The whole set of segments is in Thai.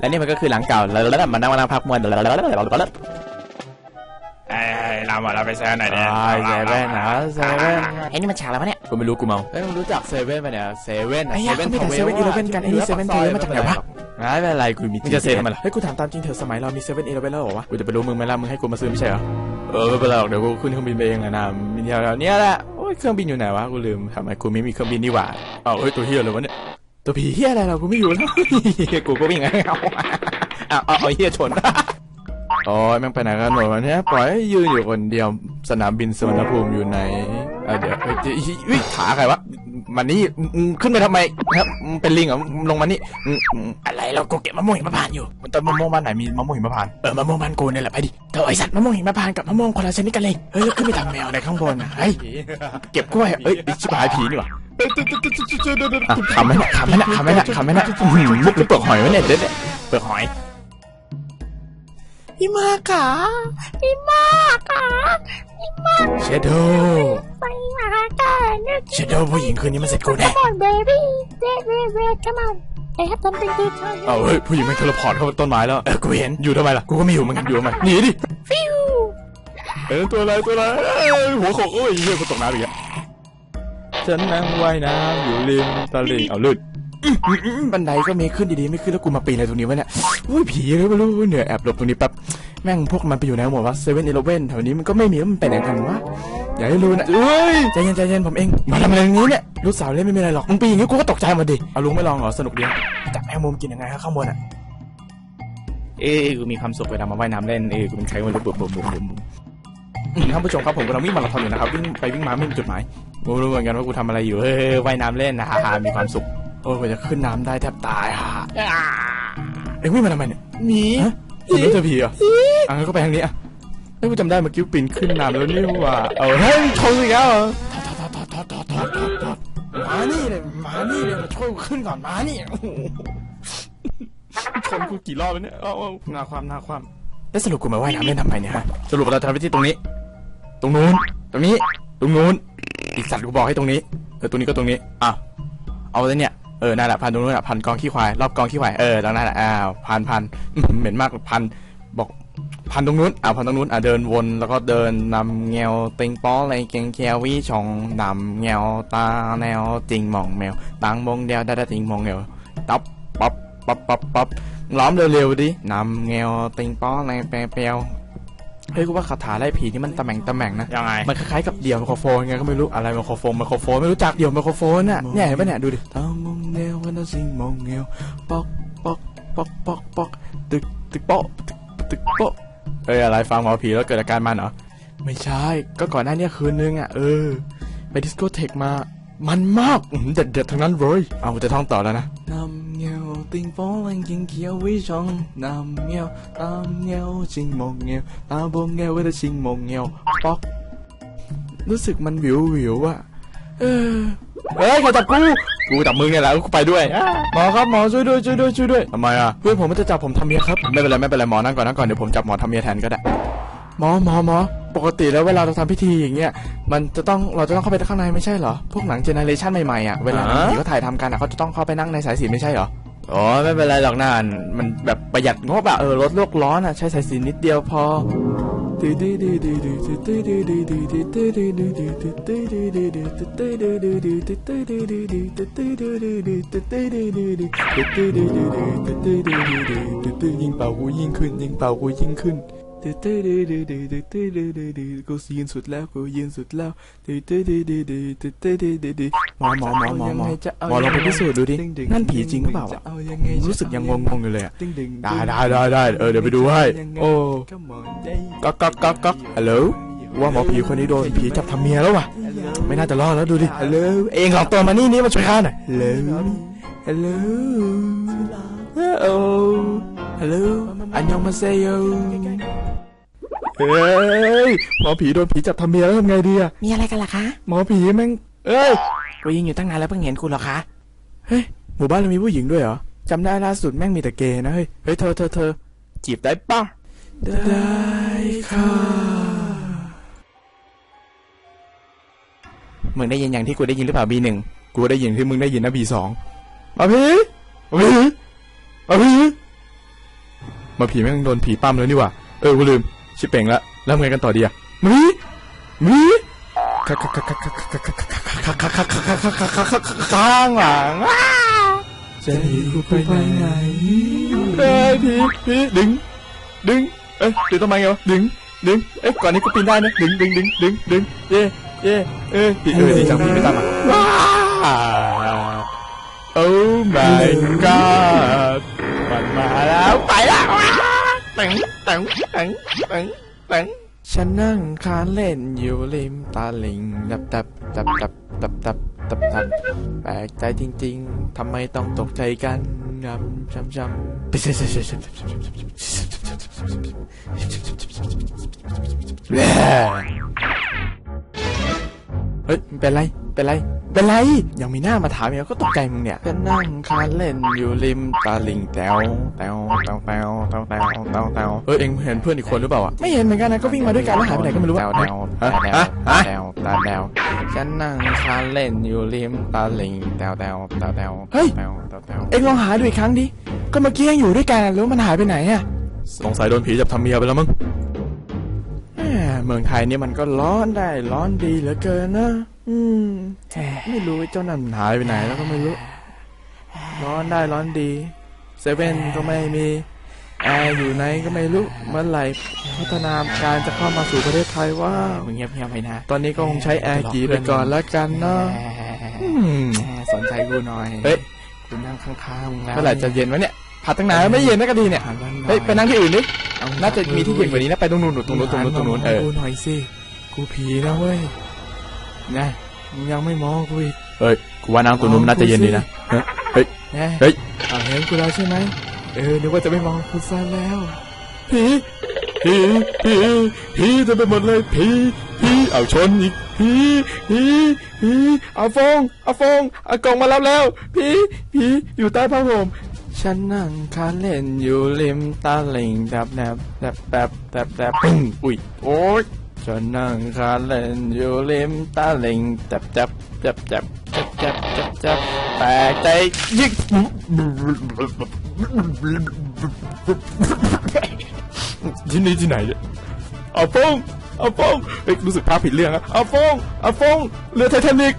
และนี่มันก็คือหลังเก่าแล้วแล้วมันนั่งมานั่งพักมวนแล้วแล้วแล้วแล้วไอ้เราหมดเราไปเซเว่นหน่อยดิเซเว่นนะเซเว่นไอ้นี่มันฉากอะไรวะเนี่ยกูไม่รู้กูเมาเฮ้ยมึงรู้จักเซเว่นปะเนี่ยเซเว่นไอ้ยะเขามีแต่7 Eleven กันไอ้นี่7 Eleven มาจากไหนวะไม่เป็นไรกูมีมึงจะเซทำไมล่ะเฮ้ยกูถามตามจริงเถอะสมัยเรามีเซเว่นอีเลฟเว่นแล้วเหรอวะกูจะไปรู้มึงไหมล่ะมึงให้กูมาซื้อไม่ใช่เหรอเออไม่เป็นไรหรอกเดี๋ยวกูขึ้นเครื่องบินไปเองแหละนะมีแถวๆเนี้ยแหละโอ้ยเครื่องบินอยู่ไหนวะกูลืมทำไมกูไม่มีเครื่องบินนี่หว่าเอ้าเฮ้ยตัวเฮียเลยวะเนี่ย ตัวผีเฮียอะไรเรากูไม่อยู่แล้วกูก็วิ่งไงเอาเอาเอาเอาเฮียชนโอ้ยแม่งไปไหนกันหมดวันนี้ปล่อยให้ยืนอยู่คนเดียวสนามบินสุวรรณภูมิอยู่ไหนเอ่อเดี๋ยวเฮ้ยเฮ้ยเฮ้ยขาใครวะมันนี่มึงขึ้นไปทำไมครับมึงเป็นลิงเหรอมึงลงมานี่มึงมึงอะไรเรากูเก็บมะม่วงหิมพานต์อยู่มันต้นมะม่วงบ้านไหนมีมะม่วงหิมพานต์เออมะม่วงบ้านกูเนี่ยแหละไปดิเธอไอสัตว์มะม่วงหิมพานต์กับมะม่วงคนละชนิดกันเลยเฮ้ยแล้วขึ้นไปทำแมวอะไรข้างบนอะเฮ้ยเก็บกล้วยเอ้ยชิบหายผีนี่หว่า อะขำไหมนี่ยขำไหมนี่ยขำไหมนี่ยขำไหมนี่ยอื้อหือมุกหรือเปลือกหอยวะเนี่ยเด็ดเนี่ยเปลือกหอยพี่มากค่ะพี่มากค่ะพี่มาเชโดไปหากันนะเชโดผู้หญิงคืนนี้มันเสร็จกูแน่ Come on baby wait wait wait come on I have something to tell you เอาเฮ้ยผู้หญิงมันเทเลพอร์ตเข้าต้นไม้แล้ว เออกูเห็นอยู่ทำไมล่ะ กูก็ไม่อยู่เหมือนกันอยู่ทำไมหนีดิ ฟิวเออตัวอะไรตัวอะไรเอ้ยหัวโขกโอ้ยเฮียกูตกน้ำอีกแล้ว ฉันนั่งว่ายน้ำอยู่ริมตลิ่งเอาลื่นบันไดก็มีขึ้นดีๆ ไม่ขึ้นแล้วกูมาปีนอะไรตรงนี้วะเนี่ยอุ้ยผีเลยไม่รู้เหนื่อยแอบหลบตรงนี้แป๊บแม่งพวกมันไปอยู่ไหนหมดวะเซเว่นอีเลฟเว่นแถวนี้มันก็ไม่มีแล้วมันไปไหนกันวะอย่าให้รู้นะเอ้ยใจเย็นใจเย็นผมเองมาทำอะไรตรงนี้เนี่ยลูกสาวเล่นไม่มีอะไรหรอกมึงปีนอย่างนี้กูก็ตกใจหมดดิเอาลุงไม่ลองเหรอสนุกดีจับแมงมุมกินยังไงฮะข้างบนอะเอ้ยกูมีความสุขเวลามาว่ายน้ำเล่นเอ้ยกูเป็นใครไม่รู้บุบบุบบุบบุบบุบอืมท่านผู้ชมครับผมกำลังวิ่งมาราธอนอยู่นะครับวิ่งไปวิ่งมาไม่มีจุดหมาย ไม่รู้เหมือนกันว่ากูทำอะไรอยู่ เฮ้ยว่ายน้ำเล่นนะฮ่ามีความสุข โอ้ยกว่จะขึ้นน้ำได้แทบตายฮ่าเอ้ยวิ่งมาทำไมเนี่ยหนีกูไม่เจอผีเหรออะงก็ไปทางนี้อะเฮ้ยกูจำได้เมื่อกี้ปีนขึ้นน้ำแล้วนี่ว่าเอาเฮ้ยชนอีกแล้วมานี่เลยมานี่เลยมาช่วยกูขึ้นก่อนมานี่ชนกูกี่รอบเนี่ยเอาหน้าความหน้าความแล้วสรุปกูมาว่ายน้ำเล่นทำไมเนี่ยฮะสรุปเราทำไปที่ตรงนี้ ตรงนู้น ตรงนี้ ตรงนู้น อีกสัตว์กูบอกให้ตรงนี้เออตรงนี้ก็ตรงนี้อะเอาเลยเนี่ยเออนั่นแหละพันตรงนู้นอะพันกองขี้ควายรอบกองขี้ควายเออตรงนั้นแหละอ้าวพันพันเหม็นมากพันบอกพันตรงนู้นอ่าพันตรงนู้นอะเดินวนแล้วก็เดินนำแงวติงป้ออะไรเกงเคียววิชองนำแงวตาแนวติงมองแมวตังมงเดียวได้ได้ติงมองแงวตับป๊อปป๊อปป๊อปป๊อปล้อมเร็วๆดินำแงวติงป้ออะไรแปลว เฮ้ยกูว่าคาถาไล่ผีนี่มันตะแหม่งตะแหม่งนะ ยังไง มันคล้ายๆกับเดี่ยวไมโครโฟนไงก็ไม่รู้อะไรไมโครโฟนไมโครโฟนไม่รู้จักเดี่ยวไมโครโฟนน่ะเนี่ยเห็นปะเนี่ยดูดิตามองแนววันนั้นสิงมองเงวปอกปอกปอกปอกปอกตึกตึกโป๊ะตึกตึกโป๊ะเอ้ยอะไรฟังหมอผีแล้วเกิดอาการมันเหรอไม่ใช่ ก็ก่อนหน้านี้คืนนึงอะเออไปดิสโกเทคมา มันมากอื้อหือเด็ดๆทั้งนั้นเลยเอาจะท่องต่อแล้วนะนำ เงวติงฟองแรงกิงเขียววิชองนำเงวตามเงวชิงมองเงวตามบงเงวว่าจะชิงมองเงวปอกรู้สึกมันวิววิวอะเออเฮ้ยเขาจับกูกูจับมึงไงแหละกูไปด้วยหมอครับหมอช่วยด้วยช่วยด้วยช่วยด้วยทำไมอะเพื่อนผมมันจะจับผมทำเมียครับไม่เป็นไรไม่เป็นไรหมอนั่งก่อนนั่งก่อนเดี๋ยวผมจับหมอทำเมียแทนก็ได้หมอหมอหมอปกติแล้วเวลาเราทำพิธีอย่างเงี้ยมันจะต้องเราจะต้องเข้าไปข้างในไม่ใช่เหรอพวกหนังเจเนเรชันใหม่ๆอะเวลาหนังผีเขาถ่ายทำกันอะเขาจะต้องเข้าไปนั่งในสายสิญจนไม่ใช่เหรอ อ๋อไม่เป็นไรหรอกนะมันแบบประหยัดงบอะเออลดโลกร้อนอะใช้สายสินนิดเดียวพอยิงเป่ากูยิ่งขึ้น ยิงเป่ากูยิ่งขึ้น กูยืนสุดแล้วกูยืนสุดแล้วหมอหมอหมอหมอหมอหมอลองไปพิสูจน์ดูดินั่นผีจริงหรือเปล่าอะรู้สึกยังงงๆอยู่เลยอะได้ได้ได้ได้เออเดี๋ยวไปดูให้โอ้ก๊อกก๊อกก๊อกก๊อกฮัลโหลว่าหมอผีคนนี้โดนผีจับทำเมียแล้วว่ะไม่น่าจะรอดแล้วดูดิฮัลโหลเองสองตัวมานี่นี่มาช่วยข้าหน่อยฮัลโหลฮัลโหลโอ้ฮัลโหลอันยองมาเซโย เฮ้ยหมอผีโดนผีจับทำเมียแล้วทำไงดีอะมีอะไรกันล่ะคะหมอผีแม่งเอ้ยกูยิงอยู่ตั้งนานแล้วเพิ่งเห็นคุณเหรอคะเฮ้ยหมู่บ้านเรามีผู้หญิงด้วยเหรอจำได้ล่าสุดแม่งมีแต่เกย์นะเฮ้ยเฮ้ยเธอเธอเธอจีบได้ปะได้ค่ะมึงได้ยินอย่างที่กูได้ยินหรือเปล่าบีหนึ่งกูได้ยินที่มึงได้ยินนะบีสองมาพี่มาพี่มาพี่มาผีแม่งโดนผีปั้มแล้วนี่หว่าเออกูลืม ชิเป่งละแล้วไงกันต่อดีอะมีมีข้างหลังจะหนีกูไปไหนเอ้ยผีผีดึง ดึง เอ้ยดึงทำไมไงวะดึง ดึง เอ้ยก่อนนี้กูปีนได้นะดึงดึงดึงดึงดึงเย่เย่เอ้ยผีเออดีจังผีไม่ตามมาว้า Oh my god มันมาแล้วไปแล้ว ตึงตึงตึงตึงตึงฉันนั่งคานเล่นอยู่ริมตาลิงดับดับดับดับดับดับดับดับแปลกใจจริง ๆทำไมต้องตกใจกันงำช้ำช้ำไปเสเฮ้ยเป็นไรเป็นไรเป็นไรยังมีหน้ามาถามอีกแล้วก็ตกใจมึงเนี่ยก็นั่งคานเล่นอยู่ริมตาลิงแตวแตวแตวแตวแตวแตวแตวแตวเออเอ็งเห็นเพื่อนอีกคนหรือเปล่าอะไม่เห็นเหมือนกันนะก็วิ่งมาด้วยกันแล้วหายไปไหนก็ไม่รู้แตวแตวแตวแตวตาแตวฉันนั่งคานเล่นอยู่ริมตาลิงแตวแตวแตวแตวเฮ้ยแตวแตวแตวเอ็งลองหาดูอีกครั้งดิก็เมื่อกี้ยังอยู่ด้วยกันแล้วมันหายไปไหนอะสงสัยโดนผีจับทำเมียไปแล้วมั้งแห มเมืองไทยเนี่ยมันก็ร้อนได้ร้อนดีเหลือเกินนะ อืมแหมไม่รู้ไอ้เจ้านั่นหายไปไหนแล้วก็ไม่รู้ ร้อนได้ร้อนดี เซเว่นก็ไม่มี แอร์อยู่ไหนก็ไม่รู้ เมื่อไหร่พัฒนาการจะเข้ามาสู่ประเทศไทยว่ามึงเงียบเงียบๆไปนะ ตอนนี้ก็คงใช้แอร์กีไปก่อนแล้วกันเนาะอืมแหมสนใจกูหน่อย เฮ้ยกูนั่งข้างๆมึงแล้วเมื่อไหร่จะเย็นวะเนี่ยผัดตั้งนานแล้วไม่เย็นนะก็ดีเนี่ยถามกันหน่อยเฮ้ยไปนั่งที่อื่นดิ เอน่าจะมีที่เย็นกว่านี้นะไปตรงนู้นตรงนู้นตรงนู้นตรงนู้นเออกูหน่อยสิกูผีนะเว้ยไงมึงยังไม่มองกูอีกเฮ้ยกูว่าน้ำตัวนู้นน่าจะเย็นดีนะเฮ้ยแน่เฮ้ยเอาเห็นกูแล้วใช่ไหมเออนึกว่าจะไม่มองกูซะแล้วผีผีผีผีจะไปหมดเลยผีผีเอาชนอีกผีผีผีเอาฟงเอาฟงเอากล่องมารับแล้วผีผีอยู่ใต้ผ้าห่ม ฉันนั่งคานเล่นอยู่ริมตาลิงดับแนบแบบแบบแบบแบบปึ้งอุ้ยโอ๊ยฉันนั่งคานเล่นอยู่ริมตาลิงจับจับจับจับจับจับจับจับแปลกใจยิกที่นี่ที่ไหนเนี่ยเอาฟงเอาฟงเฮ้ยรู้สึกพาผิดเรื่องอะเอาฟงเอาฟงเรือไททานิก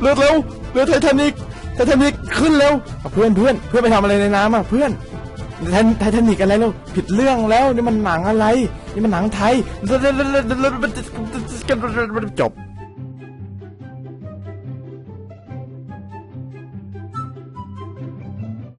เรือเร็วเรือไททานิก ไททานิกขึ้นเร็วเพื่อนเพื่อนเพื่อนไปทำอะไรในน้ำอะเพื่อนไทไททานิกอะไรแล้วผิดเรื่องแล้วนี่มันหนังอะไร นี่มันหนังไทยจบ